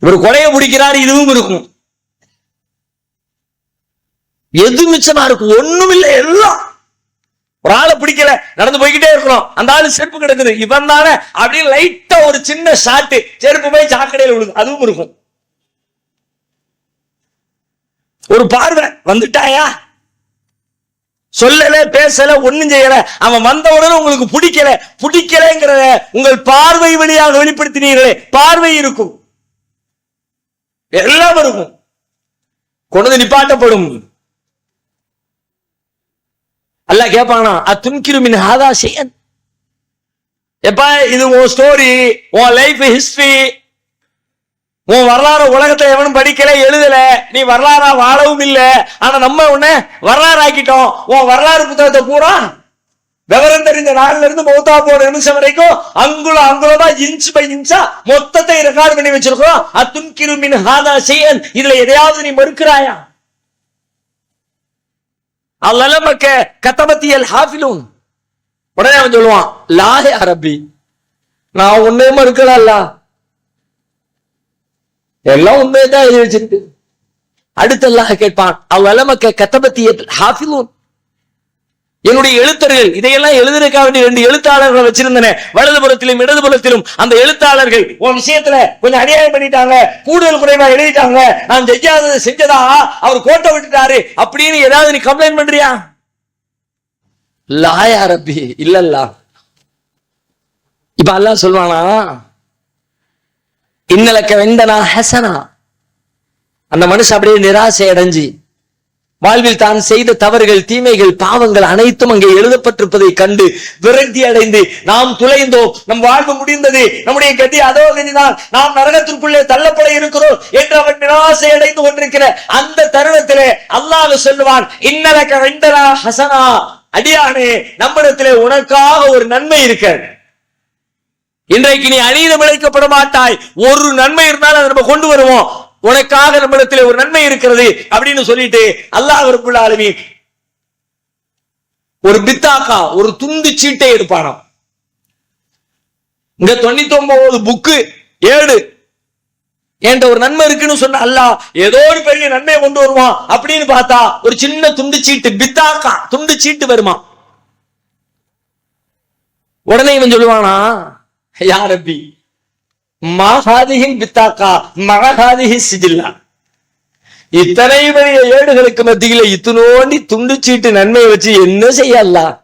இவர் கொலையை முடிக்கிறார் இதுவும் இருக்கும். எது மிச்சமா இருக்கும்? ஒண்ணும் இல்லை எல்லாம். ஒரு ஆளை பிடிக்கல நடந்து போய்கிட்டே இருக்கிறோம் அந்த ஆளு செருப்பு கிடக்குது. இவன் தானே அப்படின்னு லைட்டா ஒரு சின்ன ஷாட்டு செருப்பு போய் சாக்கடையில விழுது. அதுவும் இருக்கும். ஒரு பார்வை வந்துட்டாயா? சொல்லல பேசல ஒண்ணும் செய்யல. அவன் வந்த உடனே உங்களுக்கு பிடிக்கல. பிடிக்கலங்கிற உங்கள் பார்வை வழியாக வெளிப்படுத்தினீர்களே. பார்வை இருக்கும். எல்லாம் இருக்கும். கொண்டு நிப்பாட்டப்படும். அல்ல கேட்பானா அத்துன்கிரு மின் ஹாதா செய்யன் எப்பா இது உன் ஸ்டோரி உன் லைஃப் ஹிஸ்டரி உன் வரலாறு உலகத்துல எவனும் படிக்கல எழுதல. நீ வரலாறா வாழவும் இல்ல. ஆனா நம்ம உன்ன வரலாறு ஆக்கிட்டோம் உன் வரலாறு புத்தகத்தை பூரா விவரம் இந்த நாள்ல இருந்து மௌத்தா போன நிமிஷம் வரைக்கும் அங்குல அங்குலமா இன்ச் பை இன்ச்சா மொத்தத்தை ரெக்கார்ட் பண்ணி வச்சிருக்கோம் அத்துன் கிருமின் ஹாதா செய்யன் இதுல எதையாவது நீ மறுக்கிறாயா? அல்லல மக்க கத்தபத்தியல் ஹாஃபிலும் உடனே அவன் சொல்லுவான் லாஹே அரபி நான் ஒன்னே மறுக்கலாம்ல எல்லாம் உண்மையை தான் எழுதி வச்சிருக்கு. அடுத்த அல்லாஹ் கேட்பான் அவ்வளமக்க கத்தபத்தியல் ஹாஃபிலும் என்னுடைய எழுத்தர்கள் இதையெல்லாம் எழுதுறதுக்காக ரெண்டு எழுத்தாளர்கள் வச்சிருந்தன. வலதுபுறத்திலும் இடதுபுறத்திலும் அந்த எழுத்தாளர்கள். உன் விஷயத்துல கொஞ்சம் அநியாயம் பண்ணிட்டாங்க கூடுதல் குறைவா எழுதிட்டாங்க. நான் செய்யாதது செஞ்சதா? அவர் கோட்டை விட்டுட்டாரு. அப்படின்னு ஏதாவது நீ கம்ப்ளைண்ட் பண்றியா? லாயா ரப்பி இல்லல்லா. இப்ப அல்லா சொல்வானா? இன்னலக்க வெந்தனா ஹசனா. அந்த மனுஷன் அப்படியே நிராசை அடைஞ்சு வாழ்வில் தான் செய்த தவறுகள் தீமைகள் பாவங்கள் அனைத்தும் அங்கே எழுதப்பட்டிருப்பதை கண்டு விரக்தி அடைந்து நாம் துளைந்தோம். நம் வாழ்வு முடிந்தது. நம்முடைய கதி அதோ கதிதான். நாம் நரகத்திற்குள்ளே தள்ளப்பட இருக்கிறோம் என்று அவன் நிராசை அடைந்து கொண்டிருக்கிற அந்த தருணத்திலே அல்லாஹ் சொல்லுவான் இன்னலக்க வெண்டனா ஹசனா. அடியானே நம்மிடத்திலே உனக்காக ஒரு நன்மை இருக்கிறது. இன்றைக்கு நீ அநீதம் இழைக்கப்பட மாட்டாய். ஒரு நன்மை இருந்தாலும் அதை நம்ம கொண்டு வருவோம். உனக்காக நம்மிடத்தில் ஒரு நன்மை இருக்கிறது அப்படின்னு சொல்லிட்டு அல்லாஹ் ரப்புல் ஆலமீன் ஒரு பித்தாக்கா ஒரு துண்டு சீட்டை எடுப்பானாம். இங்க தொண்ணூத்தி ஒன்பது புக்கு ஏழு என்கிட்ட ஒரு நன்மை இருக்குன்னு சொன்ன அல்லாஹ் ஏதோ ஒரு பெரிய நன்மையை கொண்டு வருவான் அப்படின்னு பார்த்தா ஒரு சின்ன துண்டு சீட்டு பித்தாக்கா துண்டு சீட்டு வருமா? உடனே இவன் சொல்லுவானா யா ரப்பி மகாதிகின் பித்தாக்கா மகஹாதிகி சிஜில்லா இத்தனை பெரிய ஏடுகளுக்கு மத்தியில இத்தனோண்டி துண்டு சீட்டு நன்மை வச்சு என்ன செய்யலாம்